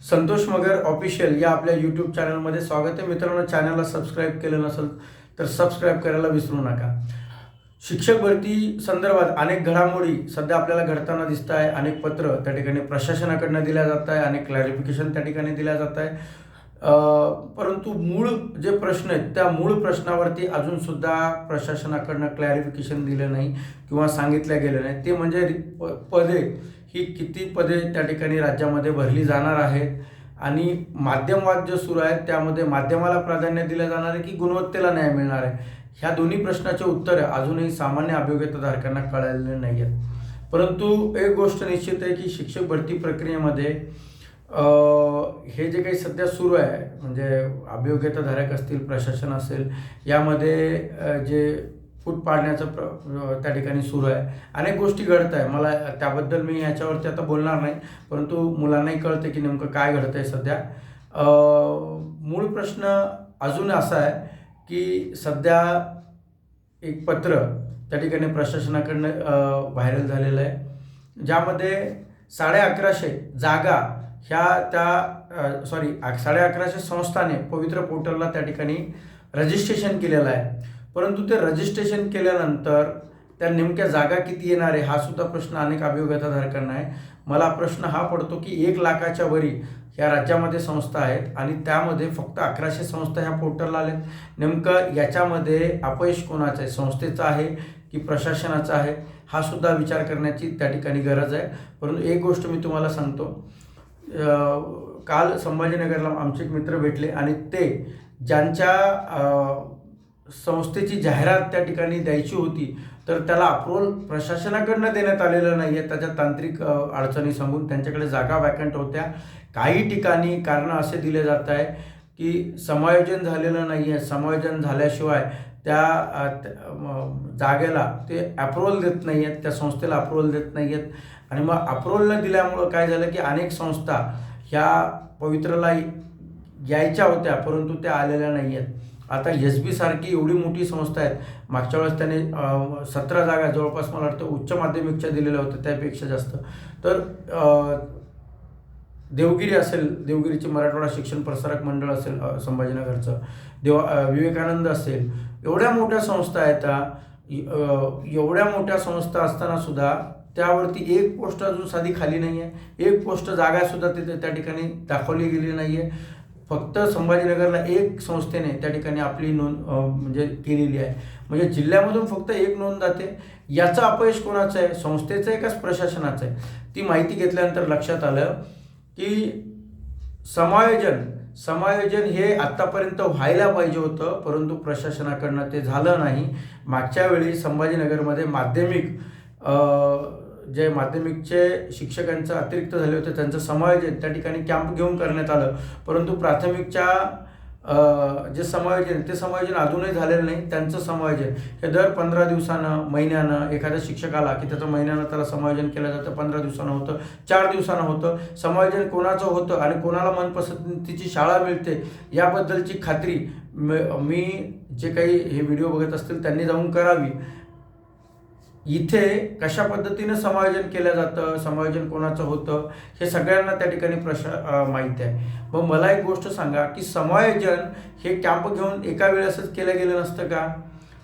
संतोष मगर official या आपल्या YouTube चॅनलमध्ये स्वागत आहे. मित्रांनो चॅनलला सबस्क्राईब केलं नसेल तर सबस्क्राईब करायला विसरू नका. शिक्षक भरती संदर्भात अनेक घडामोडी सध्या आपल्याला घडताना दिसत आहे अनेक पत्र त्या ठिकाणी प्रशासनाकडनं दिल्या जात आहे अनेक क्लॅरिफिकेशन त्या ठिकाणी दिल्या जात आहे परंतु मूळ जे प्रश्न आहेत त्या मूळ प्रश्नावरती अजूनसुद्धा प्रशासनाकडनं क्लॅरिफिकेशन दिलं नाही किंवा सांगितलं गेलं नाही. ते म्हणजे प- पदे ही किती पदे त्या ठिकाणी राज्यामध्ये भरली जाणार आहेत? आणि माध्यमवाद जे सुरू आहे त्यामध्ये माध्यमाला प्राधान्य दिलं जाणार आहे की गुणवत्तेला न्याय मिळणार आहे? ह्या दोन्ही प्रश्नाचे उत्तर अजूनही सामान्य अभियोग्यताधारकांना कळालेले नाही आहेत परंतु एक गोष्ट निश्चित आहे की शिक्षक भरती प्रक्रियेमध्ये हे जे काही सध्या सुरू आहे म्हणजे अभियोग्यताधारक असतील प्रशासन असेल यामध्ये जे फूट पाडण्याचं प्र त्या ठिकाणी सुरू आहे. अनेक गोष्टी घडत आहे. मला त्याबद्दल मी ह्याच्यावरती आता बोलणार नाही. परंतु मुलांनाही कळतं की नेमकं काय घडतं आहे सध्या. मूळ प्रश्न अजून असा आहे की सध्या एक पत्र त्या ठिकाणी प्रशासनाकडनं व्हायरल झालेलं आहे. ज्यामध्ये साडे अकराशे जागा ह्या त्या सॉरी साडे अकराशे संस्थाने पवित्र पोर्टलला त्या ठिकाणी रजिस्ट्रेशन केलेलं आहे. परंतु ते रजिस्ट्रेशन केल्यानंतर त्या नेमक्या जागा किती येणार आहे हा सुद्धा प्रश्न अनेक अभियोग्यताधारकांना आहे. मला प्रश्न हा पडतो की एक लाखाच्या वरी ह्या राज्यामध्ये संस्था आहेत आणि त्यामध्ये फक्त अकराशे संस्था ह्या पोर्टलला आल्यात नेमकं याच्यामध्ये अपयश कोणाचं आहे? संस्थेचं आहे की प्रशासनाचं आहे? हा सुद्धा विचार करण्याची त्या ठिकाणी गरज आहे. परंतु एक गोष्ट मी तुम्हाला सांगतो. काल संभाजीनगरला आमचे एक मित्र भेटले आणि ते ज्यांच्या संस्थेची जाहिरात त्या ठिकाणी द्यायची होती तर त्याला अप्रूव्हल प्रशासनाकडनं देण्यात आलेलं नाही आहे त्याच्या तांत्रिक अडचणी सांगून त्यांच्याकडे जागा वॅकंट होत्या. काही ठिकाणी कारणं असे दिले जात आहे की समायोजन झालेलं नाही आहे समायोजन झाल्याशिवाय त्या जागेला ते अप्रूव्हल देत नाही आहेत त्या संस्थेला अप्रूव्हल देत नाही आहेत आणि मग अप्रूव्हल न दिल्यामुळं काय झालं की अनेक संस्था ह्या पवित्रला यायच्या होत्या परंतु त्या आलेल्या नाही आहेत आता एस बी सारखी एवढी मोठी संस्था आहे. मागच्या वेळेस त्याने सतरा जागा जवळपास मला वाटतं उच्च माध्यमिकच्या दिलेल्या होत्या त्यापेक्षा जास्त. तर देवगिरी असेल देवगिरीचे मराठवाडा शिक्षण प्रसारक मंडळ असेल संभाजीनगरचं. देवा विवेकानंद असेल. एवढ्या मोठ्या संस्था आहेत एवढ्या मोठ्या संस्था असताना सुद्धा त्यावरती एक पोस्ट अजून साधी खाली नाही आहे एक पोस्ट जागासुद्धा तिथे त्या ठिकाणी दाखवली गेली नाही आहे फक्त संभाजीनगरला एक संस्थेने त्या ठिकाणी आपली नोंद म्हणजे केलेली आहे. म्हणजे जिल्ह्यामधून फक्त एक नोंद जाते. याचं अपयश कोणाचं आहे? संस्थेचं आहे का प्रशासनाचं आहे? ती माहिती घेतल्यानंतर लक्षात आलं की समायोजन समायोजन हे आत्तापर्यंत व्हायला पाहिजे होतं परंतु प्रशासनाकडनं ते झालं नाही. मागच्या वेळी संभाजीनगरमध्ये माध्यमिक जे माध्यमिकचे शिक्षकांचं अतिरिक्त झाले होते त्यांचं समायोजन त्या ठिकाणी कॅम्प घेऊन करण्यात आलं. परंतु प्राथमिकच्या जे समायोजन ते समायोजन अजूनही झालेलं नाही त्यांचं समायोजन हे दर पंधरा दिवसानं महिन्यानं एखाद्या शिक्षक आला की त्याचं महिन्यानं त्याला समायोजन केलं जातं पंधरा दिवसानं होतं चार दिवसानं होतं समायोजन कोणाचं होतं आणि कोणाला मनपसंतीची शाळा मिळते याबद्दलची खात्री म- मी जे काही हे व्हिडिओ बघत असतील त्यांनी जाऊन करावी. इथे कशा पद्धतीनं समायोजन केलं जातं समायोजन कोणाचं होतं हे सगळ्यांना त्या ठिकाणी प्रश्न माहीत माहिती आहे. मग मला एक गोष्ट सांगा की समायोजन हे कॅम्प घेऊन एका वेळेसच केलं गेलं नसतं का?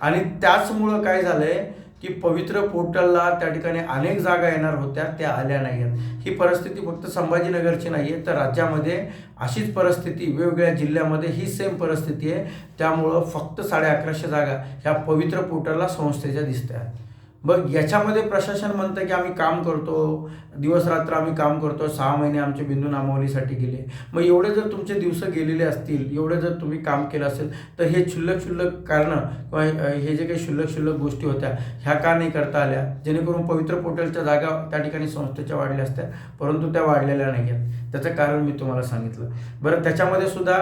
आणि त्याचमुळं काय झालंय की पवित्र पोर्टलला त्या ठिकाणी अनेक जागा येणार होत्या त्या आल्या नाही आहेत ही परिस्थिती फक्त संभाजीनगरची नाही आहे तर राज्यामध्ये अशीच परिस्थिती वेगवेगळ्या जिल्ह्यामध्ये ही सेम परिस्थिती आहे. त्यामुळं फक्त साडे अकराशे जागा ह्या पवित्र पोर्टलला संस्थेच्या दिसत आहेत. मग याच्यामध्ये प्रशासन म्हणतं की आम्ही काम करतो दिवस रात्र आम्ही काम करतो सहा महिने आमचे बिंदू नामावलीसाठी गेले. मग एवढे जर तुमचे दिवस गेलेले असतील एवढे जर तुम्ही काम केलं असेल तर हे क्षुल्लक क्षुल्लक कारणं किंवा हे हे जे काही क्षुल्लक क्षुल्लक गोष्टी होत्या ह्या का नाही करता आल्या? जेणेकरून पवित्र पोर्टलच्या जागा त्या ठिकाणी संस्थेच्या वाढल्या असत्या परंतु त्या वाढलेल्या नाही आहेत त्याचं कारण मी तुम्हाला सांगितलं. बरं त्याच्यामध्ये सुद्धा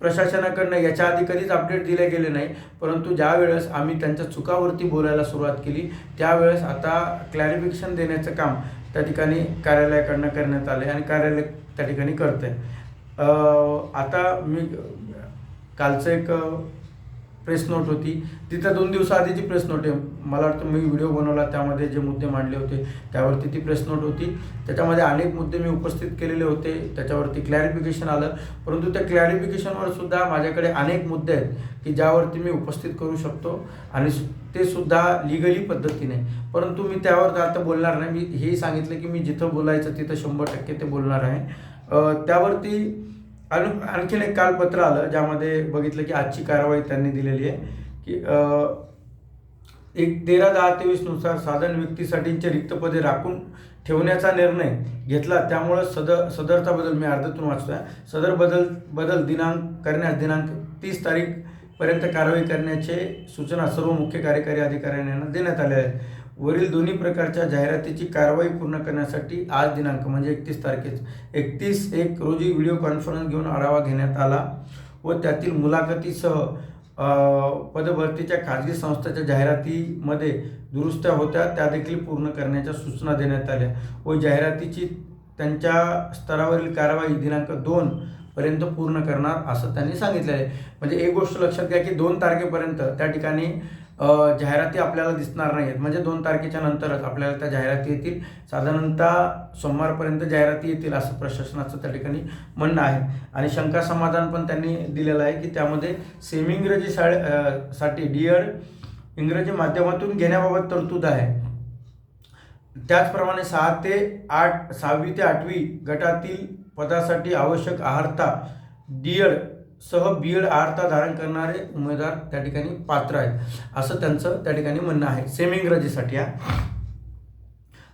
प्रशासनाकडनं याच्या आधी कधीच अपडेट दिले गेले नाही. परंतु ज्या वेळेस आम्ही त्यांच्या चुकावरती बोलायला सुरुवात केली त्यावेळेस आता क्लॅरिफिकेशन देण्याचं काम त्या ठिकाणी कार्यालयाकडनं करण्यात आले आणि कार्यालय त्या ठिकाणी करते आता मी कालचं एक प्रेस नोट होती. तिथं दोन दिवसाआधीची प्रेस नोट आहे. मला वाटतं मी व्हिडिओ बनवला त्यामध्ये जे मुद्दे मांडले होते त्यावरती ती प्रेस नोट होती. त्याच्यामध्ये अनेक मुद्दे मी उपस्थित केलेले होते. त्याच्यावरती क्लॅरिफिकेशन आलं. परंतु त्या क्लॅरिफिकेशनवर सुद्धा माझ्याकडे अनेक मुद्दे आहेत की ज्यावरती मी उपस्थित करू शकतो. आणि ते सुद्धा लिगली पद्धतीने. परंतु मी त्यावर आता बोलणार नाही. मी हेही सांगितलं की मी जिथं बोलायचं तिथं शंभर टक्के ते बोलणार आहे. त्यावरती आणि आणखीन एक काल पत्र आलं ज्यामध्ये बघितलं की आजची कारवाई त्यांनी दिलेली आहे की एक तेरा दहा तेवीसनुसार साधन व्यक्तीसाठीचे रिक्त पदे राखून ठेवण्याचा निर्णय घेतला त्यामुळं सदर सदरचा बदल मी अर्ध्यातून वाचतोय. सदर बदल बदल दिनांक करण्यास दिनांक तीस तारीखपर्यंत कारवाई करण्याचे सूचना सर्व मुख्य कार्यकारी अधिकाऱ्यांना देण्यात आल्या आहेत. वरील दोन्ही प्रकारच्या जाहिरातीची कारवाई पूर्ण करण्यासाठी आज दिनांक म्हणजे एकतीस तारखेच. एकतीस एक रोजी व्हिडिओ कॉन्फरन्स घेऊन आढावा घेण्यात आला व त्यातील मुलाखतीसह पदभरतीच्या खाजगी संस्थेच्या जाहिरातीमध्ये दुरुस्त्या होत्या त्या देखील पूर्ण करण्याच्या सूचना देण्यात आल्या व जाहिरातीची त्यांच्या स्तरावरील कारवाई दिनांक दोन पर्यंत पूर्ण करणार असं त्यांनी सांगितलं आहे. म्हणजे एक गोष्ट लक्षात घ्या की दोन तारखेपर्यंत त्या ठिकाणी जाहिराती आपल्याला दिसणार नाही आहेत म्हणजे दोन तारखेच्या नंतरच आपल्याला त्या जाहिराती येतील. साधारणतः सोमवारपर्यंत जाहिराती येतील असं प्रशासनाचं त्या ठिकाणी म्हणणं आहे. आणि शंका समाधान पण त्यांनी दिलेलं आहे की त्यामध्ये सेमी इंग्रजी शाळे साठी डीएड इंग्रजी माध्यमातून घेण्याबाबत तरतूद आहे. त्याचप्रमाणे सहा ते आठ सहावी ते आठवी गटातील पदासाठी आवश्यक आहारता डीएड सह बी एड आहारता धारण करणारे उमेदवार त्या ठिकाणी पात्र आहेत. असं त्यांचं त्या ठिकाणी म्हणणं आहे. सेमी इंग्रजीसाठी हा.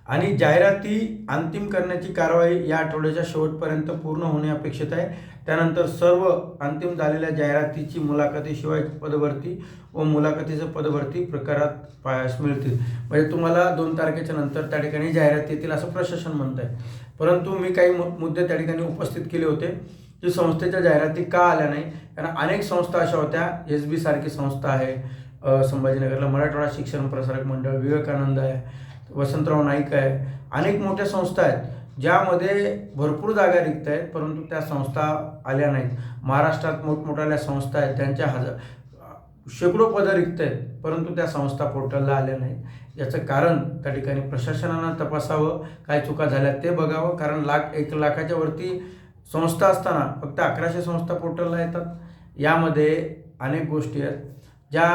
आणि जाहिराती अंतिम करण्याची कारवाई या आठवड्याच्या शेवटपर्यंत पूर्ण होणे अपेक्षित आहे. त्यानंतर सर्व अंतिम झालेल्या जाहिरातीची मुलाखतीशिवाय पदभरती व मुलाखतीचं पदभरती प्रकारात पायास मिळतील. म्हणजे तुम्हाला दोन तारखेच्या नंतर त्या ठिकाणी जाहिरात येतील असं प्रशासन म्हणत आहे परंतु मी काही मु- मुद्दे त्या ठिकाणी उपस्थित केले होते. की संस्थेच्या जाहिराती का आल्या नाही? कारण अनेक संस्था अशा होत्या एस बी सारखी संस्था आहे संभाजीनगरला मराठवाडा शिक्षण प्रसारक मंडळ विवेकानंद आहे वसंतराव नाईक आहे अनेक मोठ्या संस्था आहेत ज्यामध्ये भरपूर जागा रिक्त आहेत परंतु त्या संस्था आल्या नाहीत. महाराष्ट्रात मोठमोठ्या संस्था आहेत त्यांच्या हजार शेकडो पदं रिक्त आहेत परंतु त्या संस्था पोर्टलला आल्या नाहीत. याचं कारण त्या ठिकाणी प्रशासनानं तपासावं काय चुका झाल्या ते बघावं कारण लाख एक लाखाच्या वरती संस्था असताना फक्त अकराशे संस्था पोर्टलला येतात. यामध्ये अनेक गोष्टी आहेत. ज्या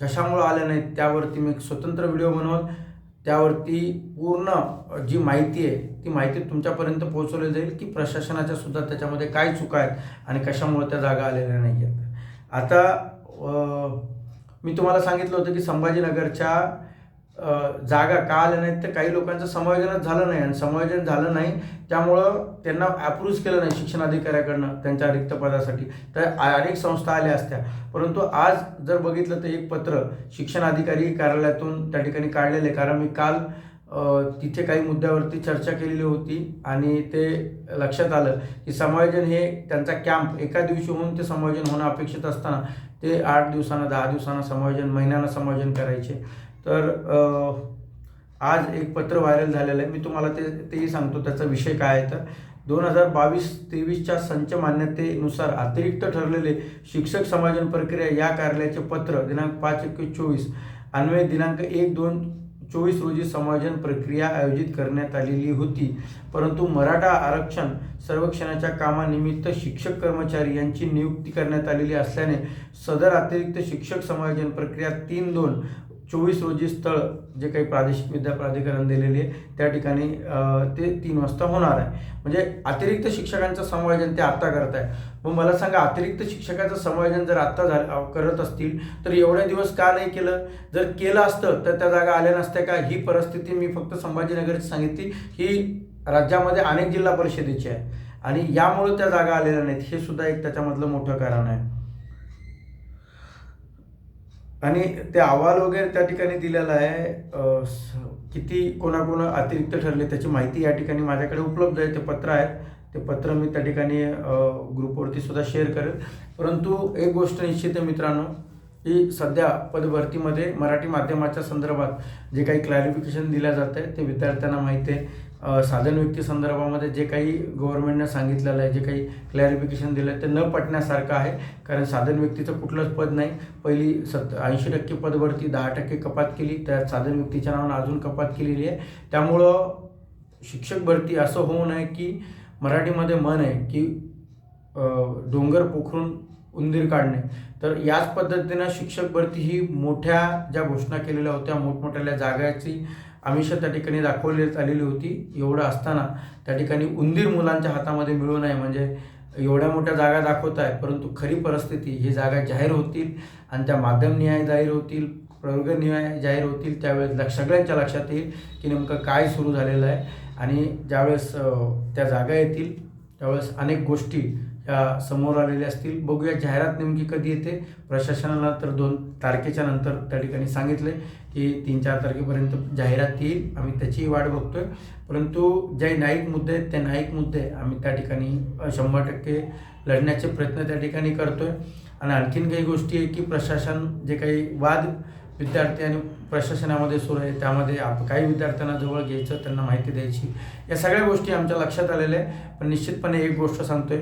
कशामुळं आल्या नाहीत त्यावरती मी एक स्वतंत्र व्हिडिओ बनवून त्यावरती पूर्ण जी माहिती आहे ती माहिती तुमच्यापर्यंत पोहोचवली जाईल की प्रशासनाच्या सुद्धा त्याच्यामध्ये काय चुका आहेत आणि कशामुळे त्या जागा आलेल्या नाही आहेत. आता मी तुम्हाला सांगितलं होतं की संभाजीनगरच्या जागा का आल्या नाहीत तर काही लोकांचं समायोजनच झालं नाही आणि समायोजन झालं नाही त्यामुळं त्यांना अप्रूव्ह केलं नाही शिक्षण अधिकाऱ्याकडनं त्यांच्या रिक्त पदासाठी. तर अनेक संस्था आल्या असत्या. परंतु आज जर बघितलं तर एक पत्र शिक्षण अधिकारी कार्यालयातून त्या ठिकाणी काढलेलं आहे. कारण मी काल तिथे काही मुद्द्यावरती चर्चा केलेली होती आणि ते लक्षात आलं की समायोजन हे त्यांचा कॅम्प एका दिवशी होऊन ते समायोजन होणं अपेक्षित असताना ते आठ दिवसांना दहा दिवसांना समायोजन महिन्यानं समायोजन करायचे. तर आज एक पत्र व्हायरल झालेलं आहे. मी तुम्हाला ते तेही सांगतो त्याचा विषय काय आहे तर. दोन हजार बावीस तेवीसच्या संच मान्यतेनुसार अतिरिक्त ठरलेले शिक्षक समाजन प्रक्रिया या कार्यालयाचे पत्र दिनांक पाच एकवीस चोवीस अन्वय दिनांक एक दोन चोवीस रोजी समायोजन प्रक्रिया आयोजित करण्यात आलेली होती. परंतु मराठा आरक्षण सर्वेक्षणाच्या कामानिमित्त शिक्षक कर्मचारी यांची नियुक्ती करण्यात आलेली असल्याने सदर अतिरिक्त शिक्षक समायोजन प्रक्रिया तीन दोन चोवीस रोजी स्थळ जे काही प्रादेशिक विद्या प्राधिकरण दिलेले आहे त्या ठिकाणी ते तीन वाजता होणार आहे. म्हणजे अतिरिक्त शिक्षकांचं समायोजन ते आत्ता करत आहे मग मला सांगा अतिरिक्त शिक्षकाचं समायोजन जर आत्ता झालं करत असतील तर एवढे दिवस का नाही केलं? जर केलं असतं तर त्या जागा आल्या नसत्या का? ही परिस्थिती मी फक्त संभाजीनगरची सांगितली ही राज्यामध्ये अनेक जिल्हा परिषदेची आहे. आणि यामुळे त्या जागा आलेल्या नाहीत. हे सुद्धा एक त्याच्यामधलं मोठं कारण आहे. आणि ते अहवाल वगैरे त्या ठिकाणी दिलेला आहे स- किती कोणाकोणा अतिरिक्त ठरले त्याची माहिती या ठिकाणी माझ्याकडे उपलब्ध आहे ते पत्र आहे ते पत्र मी त्या ठिकाणी ग्रुपवरती सुद्धा शेअर करेल. परंतु एक गोष्ट निश्चित आहे मित्रांनो की सध्या पदभरतीमध्ये मराठी माध्यमाच्या संदर्भात जे काही क्लॅरिफिकेशन दिलं जातं आहे ते विद्यार्थ्यांना माहिती आहे. साधन व्यक्ती संदर्भामध्ये जे काही गव्हर्नमेंटनं सांगितलेलं आहे जे काही क्लॅरिफिकेशन दिलं आहे ते न पटण्यासारखं आहे. कारण साधन व्यक्तीचं कुठलंच पद नाही. पहिली सत् ऐंशी टक्के पदवरती दहा टक्के कपात केली त्यात साधन व्यक्तीच्या नावानं अजून कपात केलेली आहे. त्यामुळं शिक्षक भरती असं होऊ नये की मराठीमध्ये मन आहे की डोंगर पोखरून उंदीर काढणे. तर याच पद्धतीनं शिक्षक भरती ही मोठ्या ज्या घोषणा केलेल्या होत्या मोठमोठ्या जागाची आमिषा त्या ठिकाणी दाखवली आलेली होती. एवढं असताना त्या ठिकाणी उंदीर मुलांच्या हातामध्ये मिळू नये म्हणजे एवढ्या मोठ्या जागा दाखवत आहे परंतु खरी परिस्थिती ही जागा जाहीर होतील आणि त्या माध्यम न्याय जाहीर होतील प्रवर्ग न्याय जाहीर होतील त्यावेळेस लक्ष सगळ्यांच्या लक्षात येईल की नेमकं काय सुरू झालेलं आहे. आणि ज्यावेळेस त्या जागा येतील त्यावेळेस अनेक गोष्टी या समोर आलेले असतील. बघूया जाहिरात नेमकी कधी येते. प्रशासनाला तर दोन तारखेच्या नंतर त्या ठिकाणी सांगितले की तीन चार तारखेपर्यंत जाहिरात येईल. आम्ही त्याचीही वाट बघतोय. परंतु जे न्यायिक मुद्दे आहेत ते न्यायिक मुद्दे आम्ही त्या ठिकाणी शंभर टक्के लढण्याचे प्रयत्न त्या ठिकाणी करतोय. आणि आणखीन काही गोष्टी आहे की प्रशासन जे काही वाद विद्यार्थी आणि प्रशासनामध्ये सुरू आहे त्यामध्ये आप काही विद्यार्थ्यांना जवळ घ्यायचं त्यांना माहिती द्यायची. या सगळ्या गोष्टी आमच्या लक्षात आलेल्या आहे पण निश्चितपणे एक गोष्ट सांगतोय.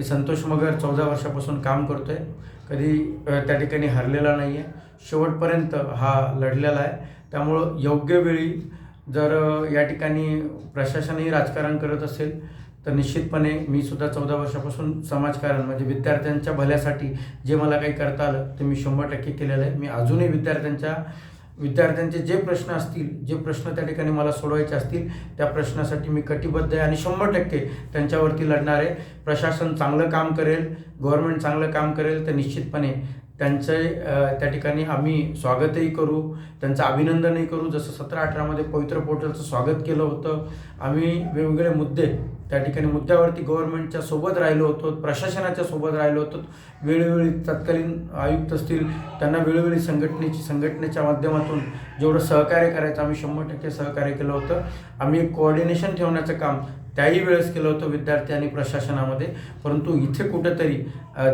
मी संतोष मगर चौदा वर्षापासून काम करतो आहे कधी त्या ठिकाणी हरलेला नाही आहे शेवटपर्यंत हा लढलेला आहे. त्यामुळं योग्य वेळी जर या ठिकाणी प्रशासनही राजकारण करत असेल तर निश्चितपणे मी सुद्धा चौदा वर्षापासून समाजकारण म्हणजे विद्यार्थ्यांच्या भल्यासाठी जे मला काही करता आलं ते मी शंभर टक्के केलेलं आहे. मी अजूनही विद्यार्थ्यांच्या विद्यार्थ्यांचे जे प्रश्न असतील जे प्रश्न त्या ठिकाणी मला सोडवायचे असतील त्या प्रश्नासाठी मी कटिबद्ध आहे आणि शंभर टक्के त्यांच्यावरती लढणार आहे. प्रशासन चांगलं काम करेल गव्हर्नमेंट चांगलं काम करेल तर निश्चितपणे त्यांचे त्या ठिकाणी आम्ही स्वागतही करू. त्यांचं अभिनंदनही करू. जसं सतरा अठरामध्ये पवित्र पोर्टलचं स्वागत केलं होतं आम्ही वेगवेगळे मुद्दे त्या ठिकाणी मुद्द्यावरती गव्हर्नमेंटच्या सोबत राहिलो होतो प्रशासनाच्या सोबत राहिलो होतो. वेळोवेळी तत्कालीन आयुक्त असतील त्यांना वेळोवेळी संघटनेची संघटनेच्या माध्यमातून जेवढं सहकार्य करायचं आम्ही शंभर टक्के सहकार्य केलं होतं. आम्ही एक कोऑर्डिनेशन ठेवण्याचं काम त्याही वेळेस केलं होतं विद्यार्थी आणि प्रशासनामध्ये. परंतु इथे कुठंतरी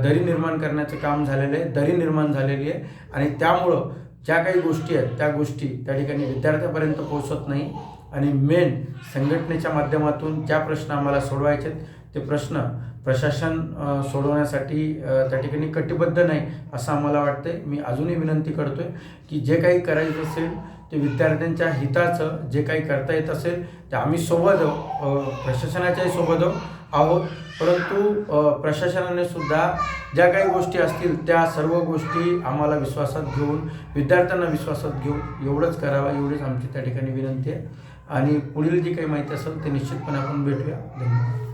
दरी निर्माण करण्याचं काम झालेलं आहे दरी निर्माण झालेली आहे. आणि त्यामुळं ज्या काही गोष्टी आहेत त्या गोष्टी त्या ठिकाणी विद्यार्थ्यापर्यंत पोहोचत नाही. आणि मेन संघटनेच्या माध्यमातून ज्या प्रश्न आम्हाला सोडवायचे आहेत ते प्रश्न प्रशासन सोडवण्यासाठी त्या ठिकाणी कटिबद्ध नाही असं आम्हाला वाटतंय. मी अजूनही विनंती करतो आहे की जे काही करायचं असेल ते विद्यार्थ्यांच्या हिताचं जे काही करता येत असेल ते आम्ही सोबत प्रशासनाच्याही सोबत आहोत. परंतु प्रशासनाने सुद्धा ज्या काही गोष्टी असतील त्या सर्व गोष्टी आम्हाला विश्वासात घेऊन विद्यार्थ्यांना विश्वासात घेऊन एवढंच करावं एवढीच आमची त्या ठिकाणी विनंती आहे. आणि पुढील जी काही माहिती असेल ते निश्चितपणे आपण भेटूया. धन्यवाद.